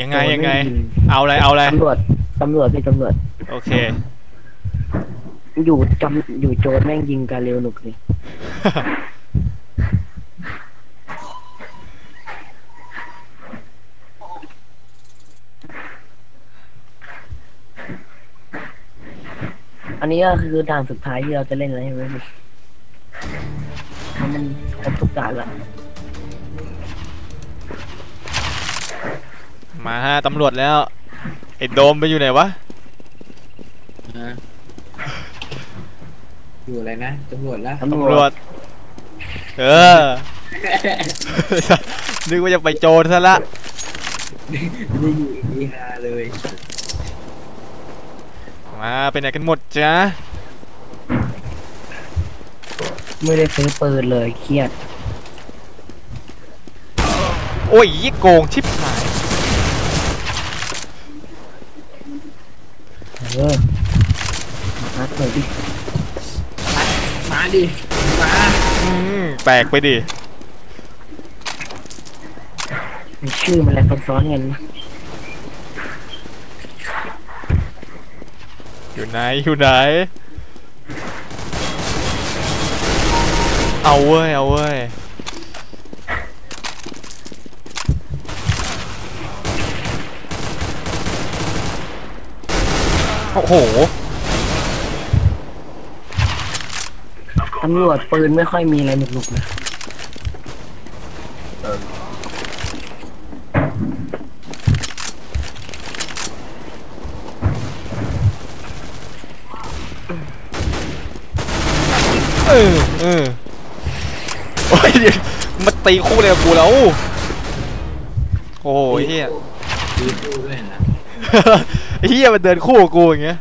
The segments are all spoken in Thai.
ยังไงยังไง เอาอะไรเอาอะไรตำรวจตำรวจพี่ตำรวจ โอเค อยู่จำอยู่โจรแม่งยิงกันเร็วหนุกเลยอันนี้ก็คือด่านสุดท้ายที่เราจะเล่นแล้วใช่ไหมพี่เพราะมันครบทุกด่านละ มาฮะตำรวจแล้ว ไอ้โดมไปอยู่ไหนวะฮะอยู่อะไรนะตำรวจแล้วตำรตำรววจจเออ นึกว่าจะไปโจรซะละ ไม่อยู่อีฮาเลยมาเป็นไหนกันหมดจ๊ะไม่ได้ซื้อปืนเลยเครียด โอ้ยยี่โกงชิบหาย เออมาฮัดเลยดิ มา ดิมาอืมแปลกไปดิมีชื่อมันอะไรซ้อนๆกันนะอยู่ไหนอยู่ไหนเอาเว้ยเอาเว้ยโอ้โห ตำรวจปืนไม่ค่อยมีอะไรหนุกๆนะเออเออโอ้ยเดี๋ยวมาตีคู่เลยกับกูแล้ว โอ้โหเฮียดูดูด้วยนะเฮียมันเดินคู่กับกูอย่างเงี้ย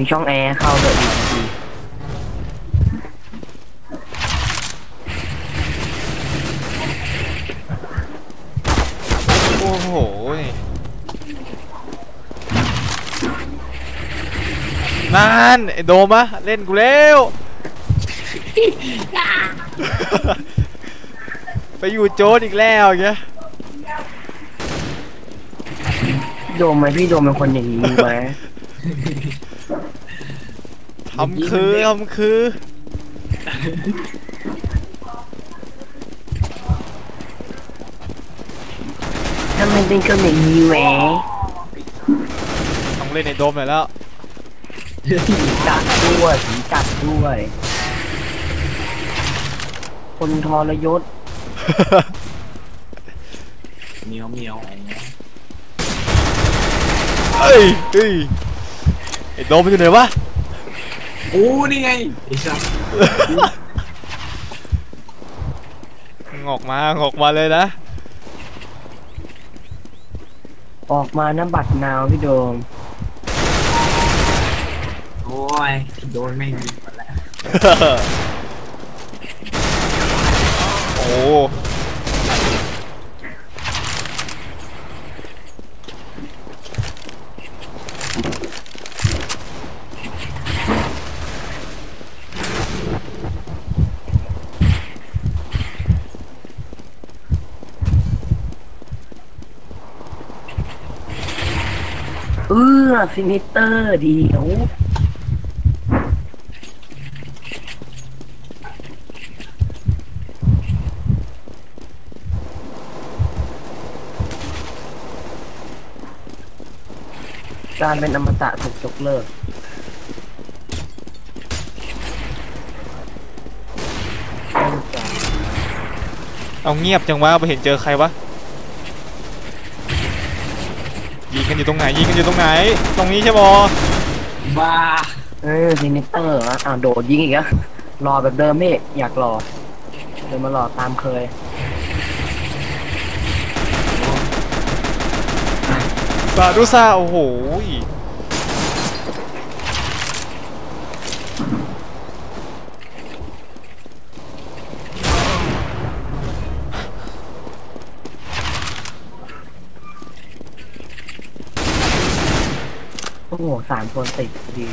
มีช่องแอร์เข้าด้วยอีกทีโอ้โหนั่นไอ้โดมะเล่นกูเร็วไปอยู่โจรอีกแล้วอย่างเงี้ยโดมไหมพี่โดมเป็นคนอย่างนี้ไหม ทำคือ ทำคือถ้ามันเป็นคนอย่างนี้แหวะต้องเล่นในโดมหน่อยแล้วผีจัดด้วยผีจัดด้วย คนทรยศเมียวเมียวเอ้ยเอ้ยไอ้โดมมันอยู่ไหนวะ โอ้นี่ไงไอ้สัสงอกมางอกมาเลยนะ ออกมาน้ำบัตรนาวพี่โดม โอ้ยโดนแม่งยิงหมดแล้ว โอ้ ซินิเตอร์เดียวการเป็นอมตะถูกยกเลิกเอาเงียบจังวะไปเห็นเจอใครวะ ยิงกัน อยู่ตรงไหนยิงกันอยู่ตรงไหน ตรงนี้ใช่บอบ้าเออซินิเตอร์อะอ้าวโดดยิงอีกอะรอแบบเดิมพี่อยากรอเดินมารอตามเคยซาดุซาโอ้โห โอ้โหสามคนติดดี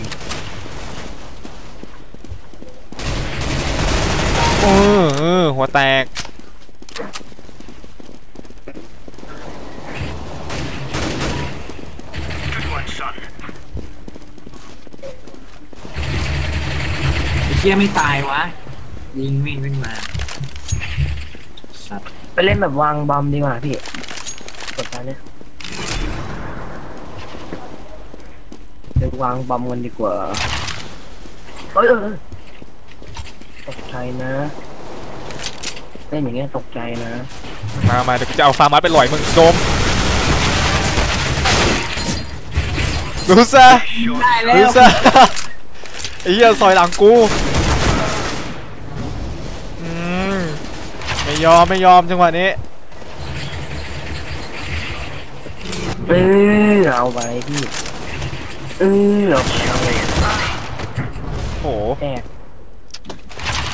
เออเออหัวแตกเชี่ยไม่ตายวะ ยิงวิ่งวิ่งมาไปเล่นแบบวางบอมดีกว่าพี่ วางบอมกันดีกว่าเอ้ยเออเออตกใจนะเล่นอย่างเงี้ยตกใจนะ มามาเดี๋ยวกูจะเอาฟาร์มัสไปลอยมึงโจมดูซะได้แล้ดูวซะไอ้เหี้ยซอยหลังกูอืมไม่ยอมไม่ยอมจังหวะนี้เออเอาไปพี่ เออเอาไปเอาไปโอ้โหแจก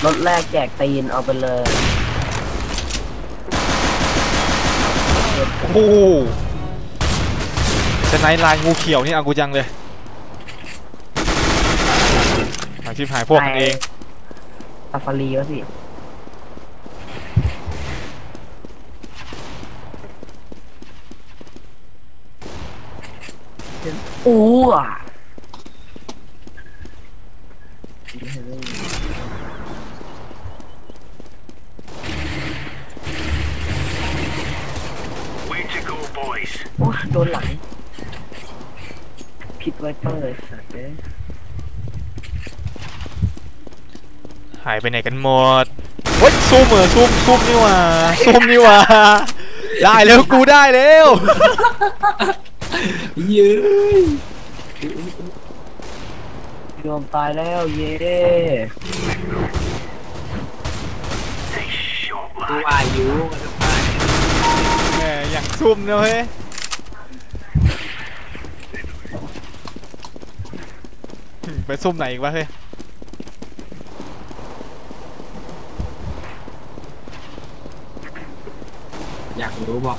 รถแรกแจกตีนเอาไปเลยโอ้โหจะไนท์ไลน์งูเขียวนี่เอากูจังเลยอาชีพหายพวกกันเองซาฟารีวะพี่ อู้อะโอ้โดนหลังผิดไวเปอร์เลยสัตว์เอ้ยหายไปไหนกันหมดเฮ้ยซุ่มเหรอซุ่มซุ่มนี่หว่าซุ่มนี่หว่าได้แล้วกูได้แล้ว เย้ยยอมตายแล้วเย้ตัวอายุมันจะไปแหมอย่างซุ่มนะเฮ้ยไปซุ่มไหนอีกวะเฮ้ยอยากรู้บอก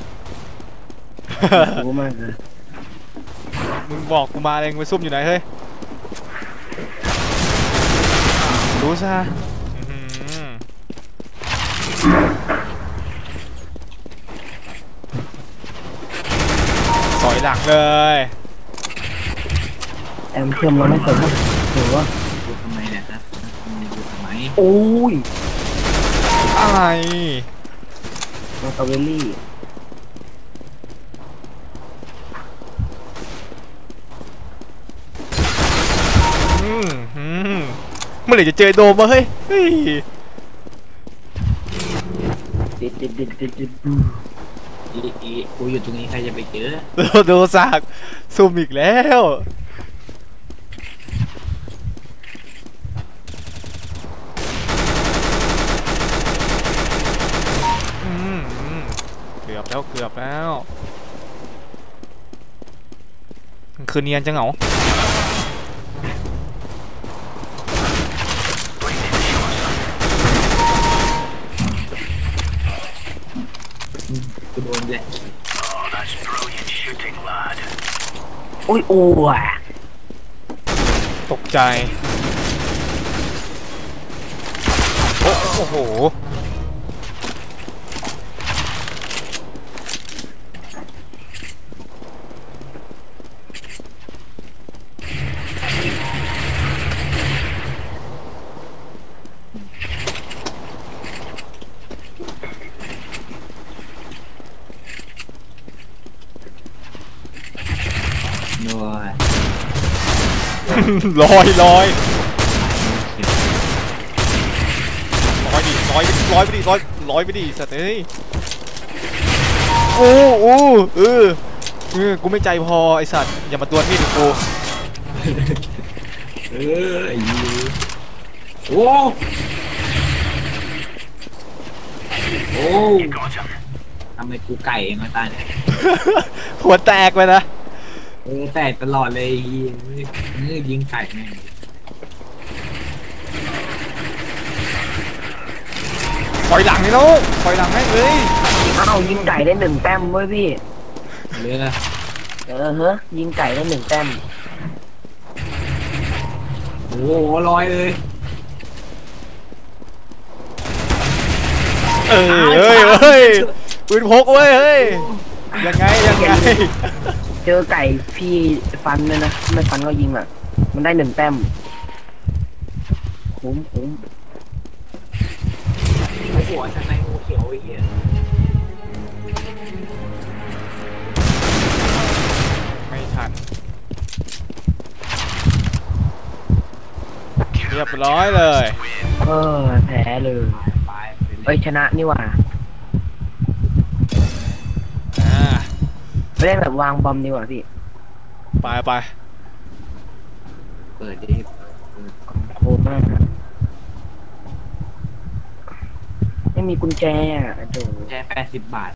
รู้มากเลย มึงบอกกูมาเองไปซุ่มอยู่ไหนเฮ้ยรู้ซะอื้อหือสอยหลังเลยแอมเพิ่มเราไม่เคยพูดหรือว่าดูทำไมเนี่ยนะทำไมดูทำไมโอ้ยอะไรมาตาเวลลี่ อืมอืมเมื่อไหร่จะเจอโดมวะเฮ้ยเฮ้ยดิดดิดดิดดิดดิดอีอีกูอยู่ตรงนี้ใครจะไปเจอโดโดสากซุ่มอีกแล้วเกือบแล้วเกือบแล้วมันคือเนียนจังเหรอ กูโด นแหละโอ้ยโอ้ยตกใจ โอ้โอ้โห โดยลอยลอยลอยดิลอยลอยไปดิลอยลอยไปดิสัตว์เอ้ยโอ้โอ้เออเออกูไม่ใจพอไอสัตว์อย่ามาตัวนี่ดิกูเออไอ้ยูโอ้โอ้ทำไมกูไก่เองวะตาเนี่ยหัวแตกไปนะ เออแต่ตลอดเลยไอ้เหี้ยเออยิงไก่แม่งปล่อยหลังนี่ลูกปล่อยหลังให้เลยเอ้ายิงไก่ได้หนึ่งแต้มเว้ยพี่เรือเออเฮ้ยยิงไก่ได้หนึ่งแต้ม โอ้โหลอยเลย เออเฮ้ยเฮ้ยปืนพกเว้ยเฮ้ยยังไงยังไง เจอไก่พี่ฟันเลยนะไม่ฟันก็ยิงอะ มันได้หนึ่งแต้มคุ้มคุ้มโอ้โหทำไมงูเขียวไอ้เหี้ยไม่ทัน เรียบร้อยเลย เออแพ้เลย ไปไปเอ้ยชนะนี่หว่าอ่า ไม่ได้แบบวางบอมดีกว่าพี่ ไปไปเปิดดิโคมมากอะไม่มีกุญแจอะโอ้โหแค่แปดสิบบาท